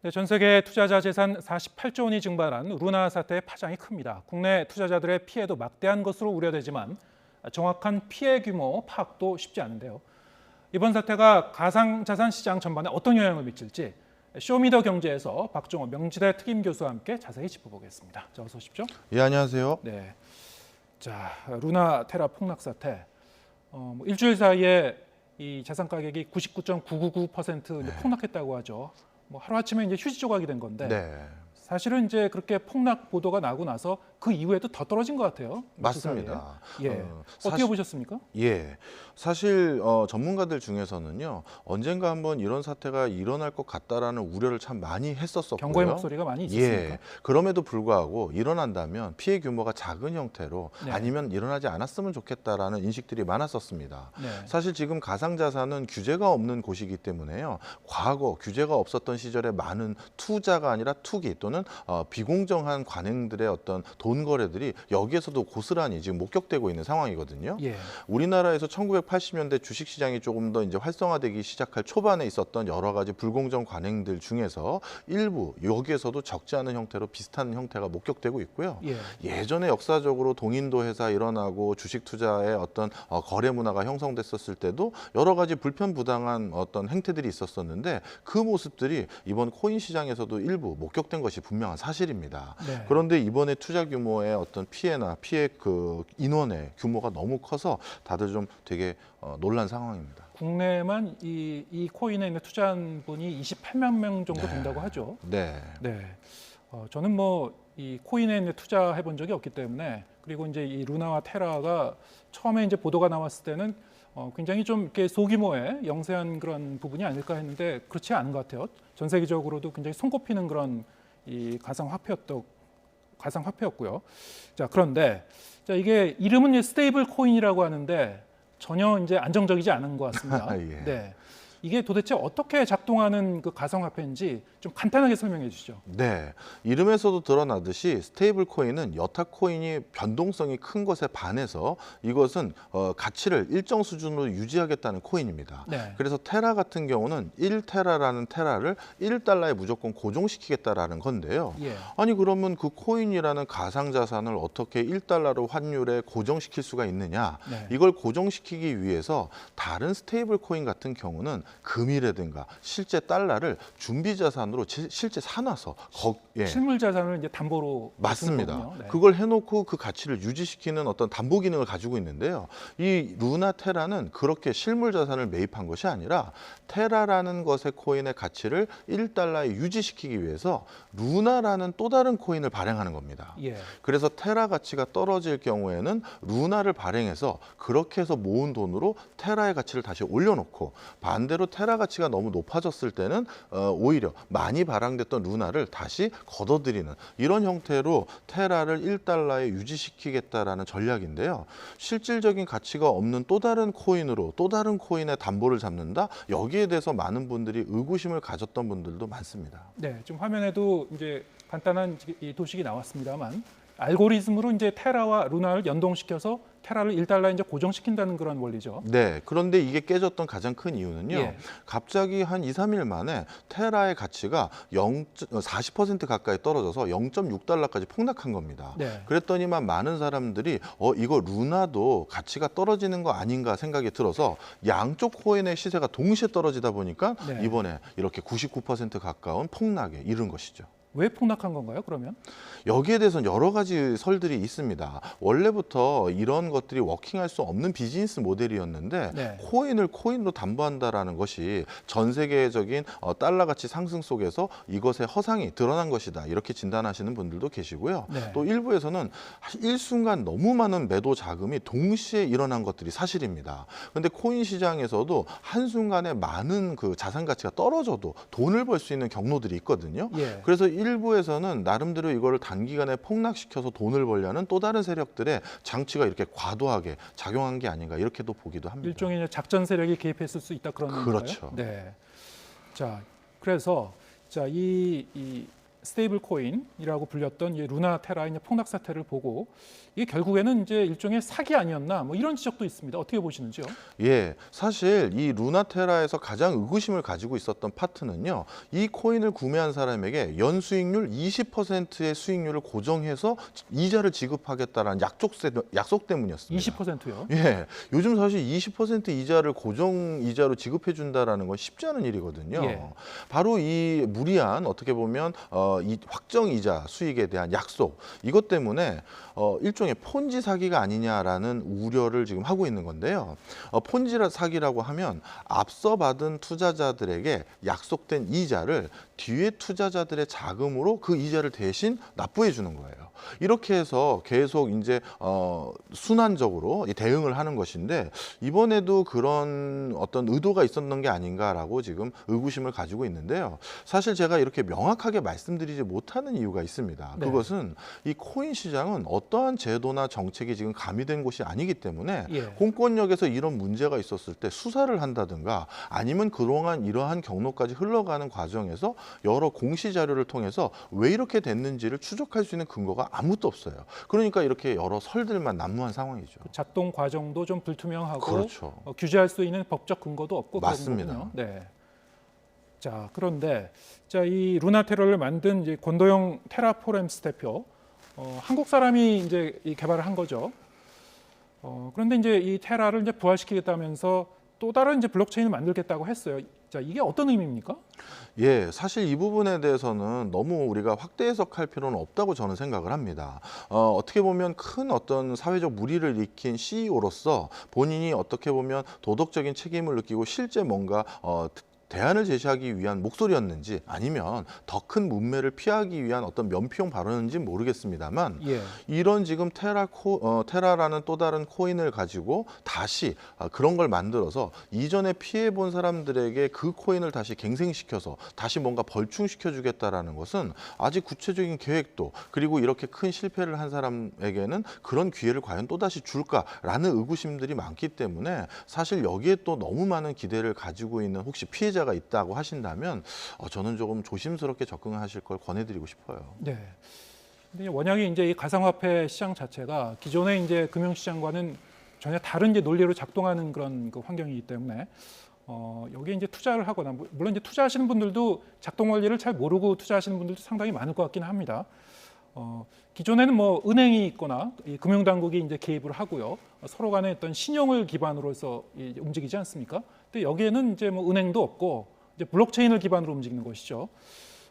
네, 전 세계 투자자 재산 48조 원이 증발한 루나 사태의 파장이 큽니다. 국내 투자자들의 피해도 막대한 것으로 우려되지만 정확한 피해 규모 파악도 쉽지 않은데요. 이번 사태가 가상 자산 시장 전반에 어떤 영향을 미칠지 쇼미더 경제에서 박종호 명지대 특임 교수와 함께 자세히 짚어보겠습니다. 자, 어서 오십시오. 예 안녕하세요. 네. 자, 루나 테라 폭락 사태. 어, 뭐 일주일 사이에 이 자산 가격이 99.999% 이제 폭락했다고 하죠. 뭐 하루 아침에 이제 휴지 조각이 된 건데 네, 사실은 이제 그렇게 폭락 보도가 나고 나서 그 이후에도 더 떨어진 것 같아요. 맞습니다. 예. 어, 어떻게 사실- 보셨습니까? 예, 사실 어, 전문가들 중에서는요 언젠가 한번 이런 사태가 일어날 것 같다라는 우려를 참 많이 했었었고요. 경고의 목소리가 많이 있었으니까. 예, 그럼에도 불구하고 일어난다면 피해 규모가 작은 형태로 네. 아니면 일어나지 않았으면 좋겠다라는 인식들이 많았었습니다. 네. 사실 지금 가상 자산은 규제가 없는 곳이기 때문에요. 과거 규제가 없었던 시절에 많은 투자가 아니라 투기 또는 어, 비공정한 관행들의 어떤 돈 거래들이 여기에서도 고스란히 지금 목격되고 있는 상황이거든요. 예. 우리나라에서 1980년대 주식 시장이 조금 더 이제 활성화되기 시작할 초반에 있었던 여러 가지 불공정 관행들 중에서 일부 여기에서도 적지 않은 형태로 비슷한 형태가 목격되고 있고요. 예. 예전에 역사적으로 동인도 회사 일어나고 주식 투자의 어떤 어, 거래 문화가 형성됐었을 때도 여러 가지 불편 부당한 어떤 행태들이 있었었는데 그 모습들이 이번 코인 시장에서도 일부 목격된 것이 분명한 사실입니다. 네. 그런데 이번에 투자 규모의 어떤 피해나 피해 그 인원의 규모가 너무 커서 다들 좀 되게 어, 놀란 상황입니다. 국내만 이, 이 코인에 있는 투자한 분이 28만 명 정도 네. 된다고 하죠. 네. 네. 어, 저는 뭐 이 코인에 이제 투자해 본 적이 없기 때문에 그리고 이제 이 루나와 테라가 처음에 이제 보도가 나왔을 때는 어, 굉장히 좀 이렇게 소규모의 영세한 그런 부분이 아닐까 했는데 그렇지 않은 것 같아요. 전 세계적으로도 굉장히 손꼽히는 그런 이 가상 화폐였던 가상 화폐였고요. 자 그런데 자 이게 이름은 스테이블 코인이라고 하는데 전혀 이제 안정적이지 않은 것 같습니다. 예. 네. 이게 도대체 어떻게 작동하는 그 가상화폐인지 좀 간단하게 설명해 주시죠. 네, 이름에서도 드러나듯이 스테이블 코인은 여타 코인이 변동성이 큰 것에 반해서 이것은 어, 가치를 일정 수준으로 유지하겠다는 코인입니다. 네. 그래서 테라 같은 경우는 1테라라는 테라를 1달러에 무조건 고정시키겠다라는 건데요. 예. 아니 그러면 그 코인이라는 가상 자산을 어떻게 1달러로 환율에 고정시킬 수가 있느냐? 네. 이걸 고정시키기 위해서 다른 스테이블 코인 같은 경우는 금이라든가 실제 달러를 준비 자산으로 지- 실제 사놔서 거, 예. 실물 자산을 이제 담보로 맞습니다. 네. 그걸 해놓고 그 가치를 유지시키는 어떤 담보 기능을 가지고 있는데요. 이 루나 테라는 그렇게 실물 자산을 매입한 것이 아니라 테라라는 것의 코인의 가치를 1달러에 유지시키기 위해서 루나라는 또 다른 코인을 발행하는 겁니다. 예. 그래서 테라 가치가 떨어질 경우에는 루나를 발행해서 그렇게 해서 모은 돈으로 테라의 가치를 다시 올려놓고 반대로 테라 가치가 너무 높아졌을 때는 어, 오히려 많이 발행됐던 루나를 다시 걷어들이는 이런 형태로 테라를 1달러에 유지시키겠다라는 전략인데요. 실질적인 가치가 없는 또 다른 코인으로 또 다른 코인의 담보를 잡는다. 여기에 대해서 많은 분들이 의구심을 가졌던 분들도 많습니다. 네. 지금 화면에도 이제 간단한 이 도식이 나왔습니다만 알고리즘으로 이제 테라와 루나를 연동시켜서 테라를 1달러에 이제 고정시킨다는 그런 원리죠. 네. 그런데 이게 깨졌던 가장 큰 이유는요. 예. 갑자기 한 2, 3일 만에 테라의 가치가 0, 40% 가까이 떨어져서 0.6달러까지 폭락한 겁니다. 네. 그랬더니만 많은 사람들이 어 이거 루나도 가치가 떨어지는 거 아닌가 생각이 들어서 양쪽 코인의 시세가 동시에 떨어지다 보니까 네. 이번에 이렇게 99% 가까운 폭락에 이른 것이죠. 왜 폭락한 건가요? 그러면? 여기에 대해서는 여러 가지 설들이 있습니다. 원래부터 이런 것들이 워킹할 수 없는 비즈니스 모델이었는데 네. 코인을 코인으로 담보한다라는 것이 전 세계적인 어, 달러 가치 상승 속에서 이것의 허상이 드러난 것이다. 이렇게 진단하시는 분들도 계시고요. 네. 또 일부에서는 일순간 너무 많은 매도 자금이 동시에 일어난 것들이 사실입니다. 근데 코인 시장에서도 한순간에 많은 그 자산 가치가 떨어져도 돈을 벌 수 있는 경로들이 있거든요. 예. 그래서 일 부에서는 나름대로 이거를 단기간에 폭락시켜서 돈을 벌려는 또 다른 세력들의 장치가 이렇게 과도하게 작용한 게 아닌가 이렇게도 보기도 합니다. 일종의 작전 세력이 개입했을 수 있다 그런 건가요? 그렇죠. 네. 자, 그래서 자, 이, 이 스테이블 코인이라고 불렸던 이 루나 테라의 이제 폭락 사태를 보고 이게 결국에는 이제 일종의 사기 아니었나 뭐 이런 지적도 있습니다. 어떻게 보시는지요? 예, 사실 이 루나 테라에서 가장 의구심을 가지고 있었던 파트는요. 이 코인을 구매한 사람에게 연수익률 20%의 수익률을 고정해서 이자를 지급하겠다라는 약속, 약속 때문이었습니다. 20%요. 예, 요즘 사실 20% 이자를 고정 이자로 지급해 준다라는 건 쉽지 않은 일이거든요. 예. 바로 이 무리한 어떻게 보면 어, 이 확정 이자 수익에 대한 약속 이것 때문에 어, 일종의 폰지 사기가 아니냐라는 우려를 지금 하고 있는 건데요. 어, 폰지 사기라고 하면 앞서 받은 투자자들에게 약속된 이자를 뒤에 투자자들의 자금으로 그 이자를 대신 납부해 주는 거예요. 이렇게 해서 계속 이제 어, 순환적으로 이 대응을 하는 것인데 이번에도 그런 어떤 의도가 있었던 게 아닌가라고 지금 의구심을 가지고 있는데요. 사실 제가 이렇게 명확하게 말씀드리지 못하는 이유가 있습니다. 네. 그것은 이 코인 시장은 어떠한 제도나 정책이 지금 가미된 곳이 아니기 때문에 예. 공권력에서 이런 문제가 있었을 때 수사를 한다든가 아니면 그동안 이러한 경로까지 흘러가는 과정에서 여러 공시 자료를 통해서 왜 이렇게 됐는지를 추적할 수 있는 근거가 아무것도 없어요. 그러니까 이렇게 여러 설들만 난무한 상황이죠. 작동 과정도 좀 불투명하고 그렇죠. 어, 규제할 수 있는 법적 근거도 없고 맞습니다. 네. 자 그런데 자이 루나 테러를 만든 이제 권도영 테라포렘스 대표 어, 한국 사람이 이제 이 개발을 한 거죠. 어, 그런데 이제 이 테라를 이제 부활시키겠다면서 또 다른 이제 블록체인을 만들겠다고 했어요. 자 이게 어떤 의미입니까? 예, 사실 이 부분에 대해서는 너무 우리가 확대 해석할 필요는 없다고 저는 생각을 합니다. 어, 어떻게 보면 큰 어떤 사회적 무리를 일으킨 CEO로서 본인이 어떻게 보면 도덕적인 책임을 느끼고 실제 뭔가 어, 대안을 제시하기 위한 목소리였는지 아니면 더 큰 문매를 피하기 위한 어떤 면피용 발언인지 모르겠습니다만 예. 이런 지금 테라 코 어, 테라라는 또 다른 코인을 가지고 다시 아, 그런 걸 만들어서 이전에 피해 본 사람들에게 그 코인을 다시 갱생시켜서 다시 뭔가 벌충시켜 주겠다라는 것은 아직 구체적인 계획도 그리고 이렇게 큰 실패를 한 사람에게는 그런 기회를 과연 또 다시 줄까라는 의구심들이 많기 때문에 사실 여기에 또 너무 많은 기대를 가지고 있는 혹시 피해자 가 있다고 하신다면 어, 저는 조금 조심스럽게 접근하실 걸 권해드리고 싶어요. 네. 근데 원약이 이제 이 가상화폐 시장 자체가 기존의 이제 금융시장과는 전혀 다른 이제 논리로 작동하는 그런 그 환경이기 때문에 어, 여기에 이제 투자를 하거나 물- 물론 이제 투자하시는 분들도 작동 원리를 잘 모르고 투자하시는 분들도 상당히 많을 것 같기는 합니다. 어, 기존에는 뭐 은행이 있거나 이 금융당국이 이제 개입을 하고요. 어, 서로 간에 어떤 신용을 기반으로서 이 움직이지 않습니까? 근데 여기에는 이제 뭐 은행도 없고 이제 블록체인을 기반으로 움직이는 것이죠.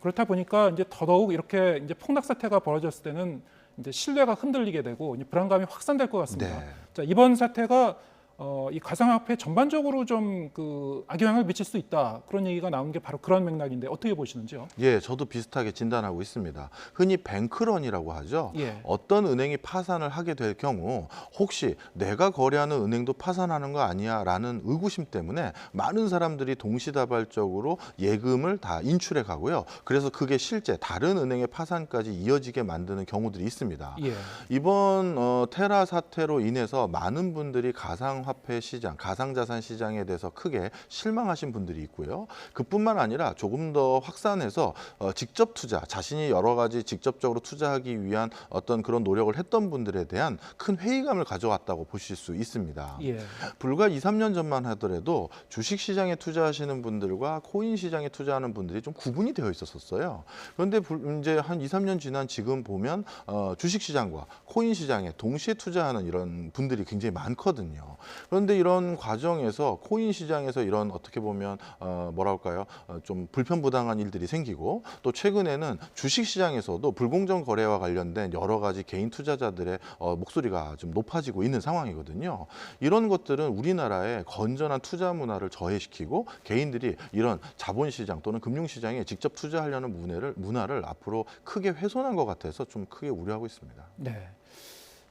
그렇다 보니까 이제 더더욱 이렇게 이제 폭락 사태가 벌어졌을 때는 이제 신뢰가 흔들리게 되고 이제 불안감이 확산될 것 같습니다. 네. 자, 이번 사태가 어, 이 가상화폐 전반적으로 좀 그 악영향을 미칠 수 있다 그런 얘기가 나온 게 바로 그런 맥락인데 어떻게 보시는지요? 예, 저도 비슷하게 진단하고 있습니다. 흔히 뱅크런이라고 하죠. 예. 어떤 은행이 파산을 하게 될 경우 혹시 내가 거래하는 은행도 파산하는 거 아니야라는 의구심 때문에 많은 사람들이 동시다발적으로 예금을 다 인출해 가고요. 그래서 그게 실제 다른 은행의 파산까지 이어지게 만드는 경우들이 있습니다. 예. 이번 어, 테라 사태로 인해서 많은 분들이 가상화 폐 시장, 가상자산 시장에 대해서 크게 실망하신 분들이 있고요. 그뿐만 아니라 조금 더 확산해서 어, 직접 투자, 자신이 여러 가지 직접적으로 투자하기 위한 어떤 그런 노력을 했던 분들에 대한 큰 회의감을 가져왔다고 보실 수 있습니다. 예. 불과 2, 3년 전만 하더라도 주식 시장에 투자하시는 분들과 코인 시장에 투자하는 분들이 좀 구분이 되어 있었었어요. 그런데 불- 이제 한 2, 3년 지난 지금 보면 어, 주식 시장과 코인 시장에 동시에 투자하는 이런 분들이 굉장히 많거든요. 그런데 이런 과정에서 코인 시장에서 이런 어떻게 보면 어, 뭐랄까요? 어, 좀 불편부당한 일들이 생기고 또 최근에는 주식 시장에서도 불공정 거래와 관련된 여러 가지 개인 투자자들의 어, 목소리가 좀 높아지고 있는 상황이거든요. 이런 것들은 우리나라의 건전한 투자 문화를 저해시키고 개인들이 이런 자본시장 또는 금융시장에 직접 투자하려는 문화를, 문화를 앞으로 크게 훼손한 것 같아서 좀 크게 우려하고 있습니다. 네.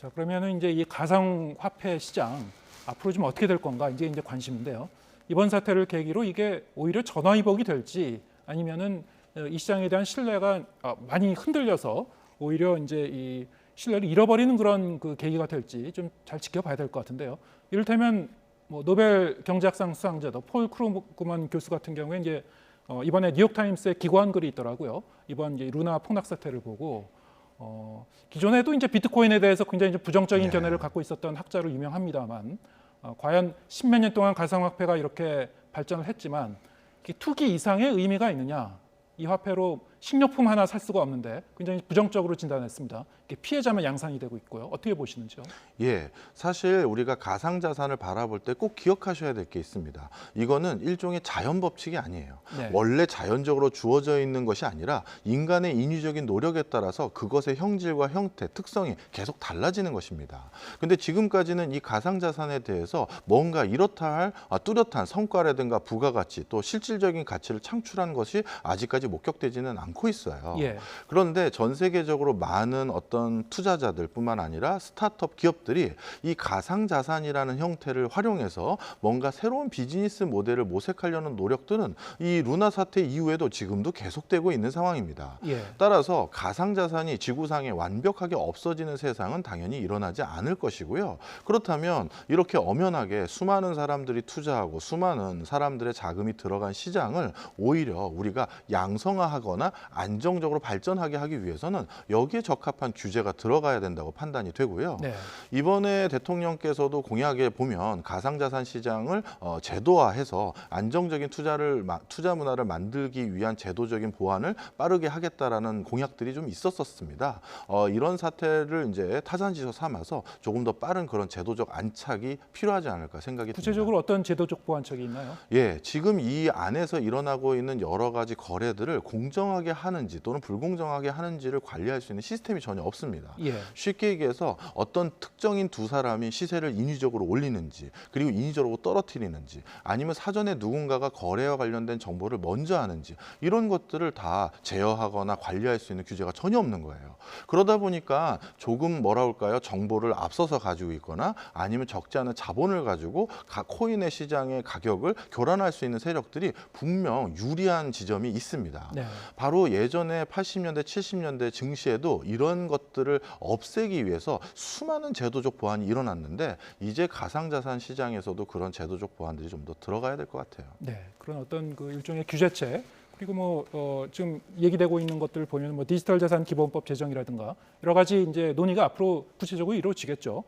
자 그러면은 이제 이 가상화폐 시장 앞으로 좀 어떻게 될 건가 이제 이제 관심인데요. 이번 사태를 계기로 이게 오히려 전화위복이 될지 아니면은 어, 이 시장에 대한 신뢰가 어, 많이 흔들려서 오히려 이제 이 신뢰를 잃어버리는 그런 그 계기가 될지 좀 잘 지켜봐야 될 것 같은데요. 이를테면 뭐 노벨 경제학상 수상자도 폴 크루그만 교수 같은 경우에 이제 어, 이번에 뉴욕타임스에 기고한 글이 있더라고요. 이번 이제 루나 폭락 사태를 보고 어, 기존에도 이제 비트코인에 대해서 굉장히 이제 부정적인 네. 견해를 갖고 있었던 학자로 유명합니다만 어, 과연 십몇 년 동안 가상화폐가 이렇게 발전을 했지만 이게 투기 이상의 의미가 있느냐? 이 화폐로 식료품 하나 살 수가 없는데 굉장히 부정적으로 진단했습니다. 피해자만 양산이 되고 있고요. 어떻게 보시는지요? 예, 사실 우리가 가상 자산을 바라볼 때 꼭 기억하셔야 될 게 있습니다. 이거는 일종의 자연 법칙이 아니에요. 네. 원래 자연적으로 주어져 있는 것이 아니라 인간의 인위적인 노력에 따라서 그것의 형질과 형태, 특성이 계속 달라지는 것입니다. 근데 지금까지는 이 가상 자산에 대해서 뭔가 이렇다 할 아, 뚜렷한 성과라든가 부가가치 또 실질적인 가치를 창출한 것이 아직까지 목격되지는 않고 있어요. 예. 그런데 전 세계적으로 많은 어떤 투자자들뿐만 아니라 스타트업 기업들이 이 가상 자산이라는 형태를 활용해서 뭔가 새로운 비즈니스 모델을 모색하려는 노력들은 이 루나 사태 이후에도 지금도 계속되고 있는 상황입니다. 예. 따라서 가상 자산이 지구상에 완벽하게 없어지는 세상은 당연히 일어나지 않을 것이고요. 그렇다면 이렇게 엄연하게 수많은 사람들이 투자하고 수많은 사람들의 자금이 들어간 시장을 오히려 우리가 양성화하거나 안정적으로 발전하게 하기 위해서는 여기에 적합한 규제가 들어가야 된다고 판단이 되고요. 네. 이번에 대통령께서도 공약에 보면 가상자산 시장을 어, 제도화해서 안정적인 투자를 마- 투자 문화를 만들기 위한 제도적인 보완을 빠르게 하겠다라는 공약들이 좀 있었었습니다. 어, 이런 사태를 이제 타산지서 삼아서 조금 더 빠른 그런 제도적 안착이 필요하지 않을까 생각이 듭니다. 구체적으로 어떤 제도적 보완책이 있나요? 예, 지금 이 안에서 일어나고 있는 여러 가지 거래들을 공정하게 하는지 또는 불공정하게 하는지를 관리할 수 있는 시스템이 전혀 없습니다. 예. 쉽게 얘기해서 어떤 특정인 두 사람이 시세를 인위적으로 올리는지 그리고 인위적으로 떨어뜨리는지 아니면 사전에 누군가가 거래와 관련된 정보를 먼저 하는지 이런 것들을 다 제어하거나 관리할 수 있는 규제가 전혀 없는 거예요. 그러다 보니까 조금 뭐라 할까요? 정보를 앞서서 가지고 있거나 아니면 적지 않은 자본을 가지고 각 코인의 시장의 가격을 교란할 수 있는 세력들이 분명 유리한 지점이 있습니다. 네. 바로 예전에 80년대, 70년대 증시에도 이런 것들을 없애기 위해서 수많은 제도적 보완이 일어났는데 이제 가상자산 시장에서도 그런 제도적 보완들이 좀 더 들어가야 될 것 같아요. 네. 그런 어떤 그 일종의 규제책 그리고 뭐 어, 지금 얘기되고 있는 것들을 보면 뭐 디지털 자산 기본법 제정이라든가 여러 가지 이제 논의가 앞으로 구체적으로 이루어지겠죠.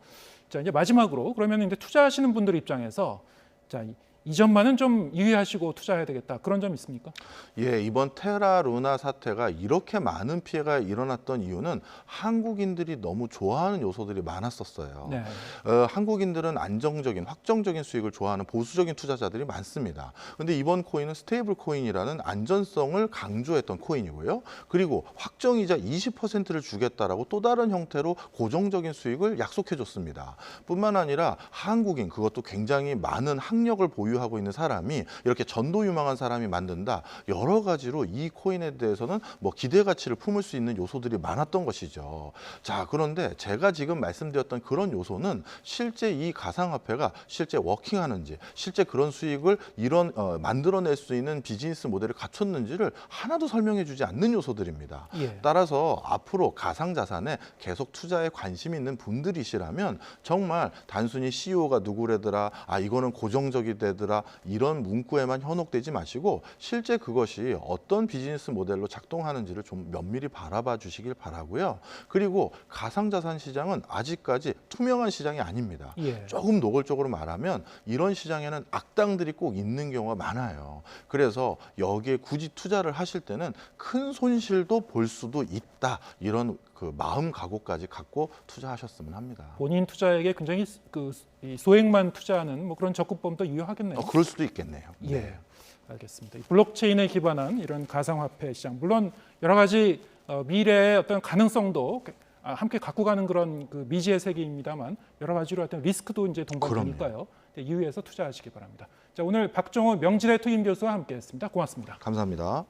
자 이제 마지막으로 그러면 이제 투자하시는 분들 입장에서 자 이- 이 점만은 좀 유의하시고 투자해야 되겠다 그런 점 있습니까? 예, 이번 테라 루나 사태가 이렇게 많은 피해가 일어났던 이유는 한국인들이 너무 좋아하는 요소들이 많았었어요. 네. 어, 한국인들은 안정적인 확정적인 수익을 좋아하는 보수적인 투자자들이 많습니다. 근데 이번 코인은 스테이블 코인이라는 안전성을 강조했던 코인이고요. 그리고 확정이자 20%를 주겠다라고 또 다른 형태로 고정적인 수익을 약속해 줬습니다. 뿐만 아니라 한국인 그것도 굉장히 많은 학력을 보유 하고 있는 사람이 이렇게 전도 유망한 사람이 만든다. 여러 가지로 이 코인에 대해서는 뭐 기대 가치를 품을 수 있는 요소들이 많았던 것이죠. 자, 그런데 제가 지금 말씀드렸던 그런 요소는 실제 이 가상화폐가 실제 워킹하는지, 실제 그런 수익을 이런 어, 만들어낼 수 있는 비즈니스 모델을 갖췄는지를 하나도 설명해주지 않는 요소들입니다. 예. 따라서 앞으로 가상자산에 계속 투자에 관심 있는 분들이시라면 정말 단순히 CEO가 누구래더라, 아 이거는 고정적이 되더라 이런 문구에만 현혹되지 마시고 실제 그것이 어떤 비즈니스 모델로 작동하는지를 좀 면밀히 바라봐 주시길 바라고요. 그리고 가상자산 시장은 아직까지 투명한 시장이 아닙니다. 예. 조금 노골적으로 말하면 이런 시장에는 악당들이 꼭 있는 경우가 많아요. 그래서 여기에 굳이 투자를 하실 때는 큰 손실도 볼 수도 있다. 이런 그 마음 각오까지 갖고 투자하셨으면 합니다. 본인 투자에게 굉장히 그이 소액만 투자하는 뭐 그런 적극법도 유효하겠네요. 어, 그럴 수도 있겠네요. 예, 알겠습니다. 이 블록체인에 기반한 이런 가상화폐 시장, 물론 여러 가지 어, 미래의 어떤 가능성도 아, 함께 갖고 가는 그런 그 미지의 세계입니다만 여러 가지로 어떤 리스크도 이제 동반되니까요. 네, 유의해서 투자하시기 바랍니다. 자, 오늘 박정호 명지대 투임 교수와 함께했습니다. 고맙습니다. 감사합니다.